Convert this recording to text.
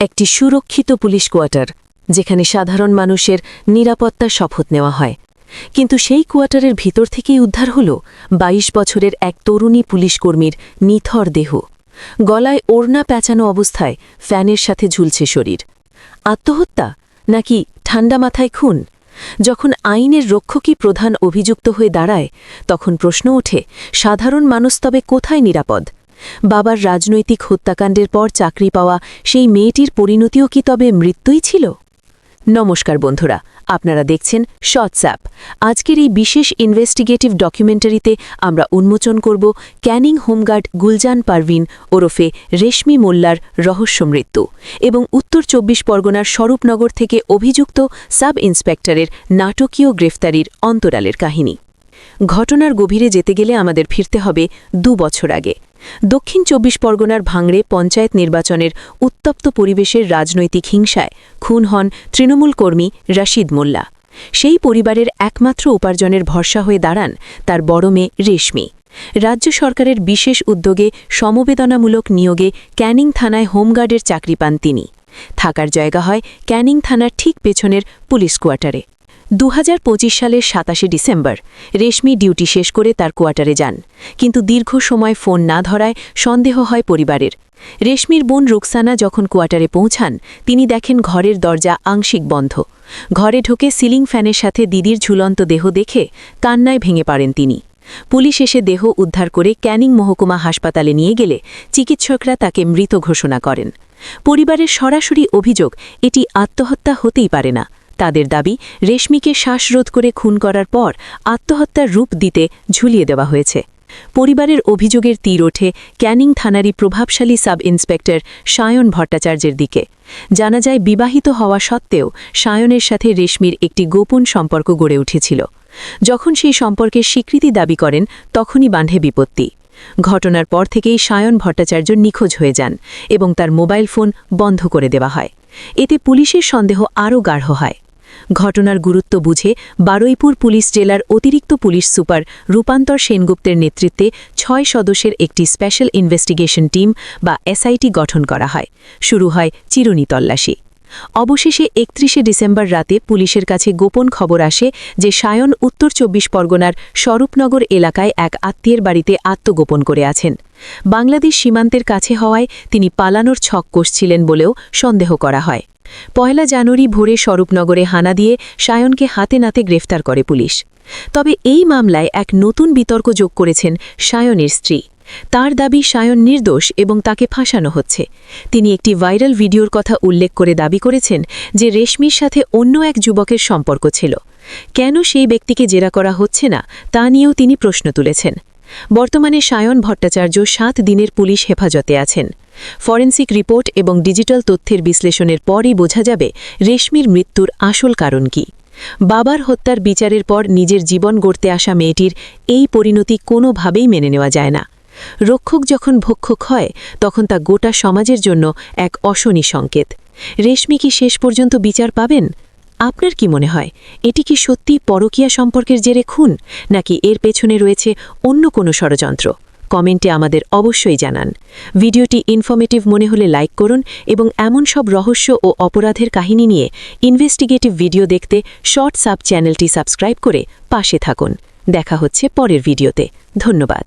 একটি সুরক্ষিত police quarter, যেখানে সাধারণ মানুষের নিরাপত্তার শপথ নেওয়া হয়। কিন্তু সেই কোয়ার্টারের ভিতর থেকেই উদ্ধার হল ২২ বছরের এক তরুণী পুলিশকর্মীর নিথর দেহ। গলায় ওড়না প্যাঁচানো অবস্থায় ফ্যানের সাথে ঝুলছে শরীর। আত্মহত্যা নাকি ঠান্ডা মাথায় খুন? যখন আইনের রক্ষকই প্রধান অভিযুক্ত হয়ে দাঁড়ায়, তখন প্রশ্ন ওঠে, সাধারণ মানুষ তবে কোথায় নিরাপদ? বাবার রাজনৈতিক হত্যাকাণ্ডের পর চাকরি পাওয়া সেই মেয়েটির পরিণতিও কি তবে মৃত্যুই ছিল? নমস্কার বন্ধুরা, আপনারা দেখছেন শর্টস্যাপ আজকের এই বিশেষ ইনভেস্টিগেটিভ ডকুমেন্টারিতে আমরা উন্মোচন করব ক্যানিং হোমগার্ড গুলজান পারভিন ওরফে রেশমি মোল্লার রহস্য মৃত্যু এবং উত্তর চব্বিশ পরগনার স্বরূপনগর থেকে অভিযুক্ত সাব ইন্সপেক্টরের নাটকীয় গ্রেফতারির অন্তরালের কাহিনী। ঘটনার গভীরে যেতে গেলে আমাদের ফিরতে হবে দু বছর আগে। দক্ষিণ চব্বিশ পরগনার ভাঙড়ে পঞ্চায়েত নির্বাচনের উত্তপ্ত পরিবেশের রাজনৈতিক হিংসায় খুন হন তৃণমূল কর্মী রশিদ মোল্লা। সেই পরিবারের একমাত্র উপার্জনের ভরসা হয়ে দাঁড়ান তার বড় মেয়ে রেশমি। রাজ্য সরকারের বিশেষ উদ্যোগে সমবেদনামূলক নিয়োগে ক্যানিং থানায় হোমগার্ডের চাকরি পান তিনি। থাকার জায়গা হয় ক্যানিং থানার ঠিক পেছনের পুলিশ কোয়ার্টারে। দু হাজার পঁচিশ সালের সাতাশে ডিসেম্বর, রেশমি ডিউটি শেষ করে তার কোয়ার্টারে যান। কিন্তু দীর্ঘ সময় ফোন না ধরায় সন্দেহ হয় পরিবারের। রেশমির বোন রুকসানা যখন কোয়ার্টারে পৌঁছান, তিনি দেখেন ঘরের দরজা আংশিক বন্ধ। ঘরে ঢোকে সিলিং ফ্যানের সাথে দিদির ঝুলন্ত দেহ দেখে কান্নায় ভেঙে পারেন তিনি। পুলিশ এসে দেহ উদ্ধার করে ক্যানিং মহকুমা হাসপাতালে নিয়ে গেলে চিকিৎসকরা তাকে মৃত ঘোষণা করেন। পরিবারের সরাসরি অভিযোগ, এটি আত্মহত্যা হতেই পারে না। তাদের দাবি, রেশমিকে শ্বাসরোধ করে খুন করার পর আত্মহত্যার রূপ দিতে ঝুলিয়ে দেওয়া হয়েছে। পরিবারের অভিযোগের তীর ওঠে ক্যানিং থানারই প্রভাবশালী সাব ইন্সপেক্টর সায়ন ভট্টাচার্যের দিকে। জানা যায়, বিবাহিত হওয়া সত্ত্বেও সায়নের সাথে রেশমির একটি গোপন সম্পর্ক গড়ে উঠেছিল। যখন সেই সম্পর্কের স্বীকৃতি দাবি করেন, তখনই বাঁধে বিপত্তি। ঘটনার পর থেকেই সায়ন ভট্টাচার্য নিখোঁজ হয়ে যান এবং তার মোবাইল ফোন বন্ধ করে দেওয়া হয়। এতে পুলিশের সন্দেহ আরও গাঢ় হয়। ঘটনার গুরুত্ব বুঝে বারুইপুর পুলিশ জেলার অতিরিক্ত পুলিশ সুপার রূপান্তর সেনগুপ্তের নেতৃত্বে ছয় সদস্যের একটি স্পেশাল ইনভেস্টিগেশন টিম বা এসআইটি গঠন করা হয়। শুরু হয় চিরুনি তল্লাশি। অবশেষে একত্রিশে ডিসেম্বর রাতে পুলিশের কাছে গোপন খবর আসে যে সায়ন উত্তর চব্বিশ পরগনার স্বরূপনগর এলাকায় এক আত্মীয়ের বাড়িতে আত্মগোপন করে আছেন। বাংলাদেশ সীমান্তের কাছে হওয়ায় তিনি পালানোর ছক কষছিলেন বলেও সন্দেহ করা হয়। পয়লা জানুয়ারি ভোরে স্বরূপনগরে হানা দিয়ে সায়নকে হাতে নাতে গ্রেফতার করে পুলিশ। তবে এই মামলায় এক নতুন বিতর্ক যোগ করেছেন সায়নের স্ত্রী। তার দাবি সায়ন নির্দোষ এবং তাকে ফাঁসানো হচ্ছে। তিনি একটি ভাইরাল ভিডিওর কথা উল্লেখ করে দাবি করেছেন যে রেশমির সাথে অন্য এক যুবকের সম্পর্ক ছিল। কেন সেই ব্যক্তিকে জেরা করা হচ্ছে না তা নিয়েও তিনি প্রশ্ন তুলেছেন। বর্তমানে সায়ন ভট্টাচার্য সাত দিনের পুলিশ হেফাজতে আছেন। ফরেন্সিক রিপোর্ট এবং ডিজিটাল তথ্যের বিশ্লেষণের পরই বোঝা যাবে রেশমির মৃত্যুর আসল কারণ কি। বাবার হত্যার বিচারের পর নিজের জীবন গড়তে আসা মেয়েটির এই পরিণতি কোনোভাবেই মেনে নেওয়া যায় না। রক্ষক যখন ভক্ষক হয়, তখন তা গোটা সমাজের জন্য এক অশনি সংকেত। রেশমি কি শেষ পর্যন্ত বিচার পাবেন? আপনার কি মনে হয়, এটি কি সত্যি পরকীয়া সম্পর্কের জেরে খুন, নাকি এর পেছনে রয়েছে অন্য কোনো ষড়যন্ত্র? কমেন্টে আমাদের অবশ্যই জানান। ভিডিওটি ইনফরমেটিভ মনে হলে লাইক করুন এবং এমন সব রহস্য ও অপরাধের কাহিনী নিয়ে ইনভেস্টিগেটিভ ভিডিও দেখতে শর্ট সাব চ্যানেলটি সাবস্ক্রাইব করে পাশে থাকুন। দেখা হচ্ছে পরের ভিডিওতে। ধন্যবাদ।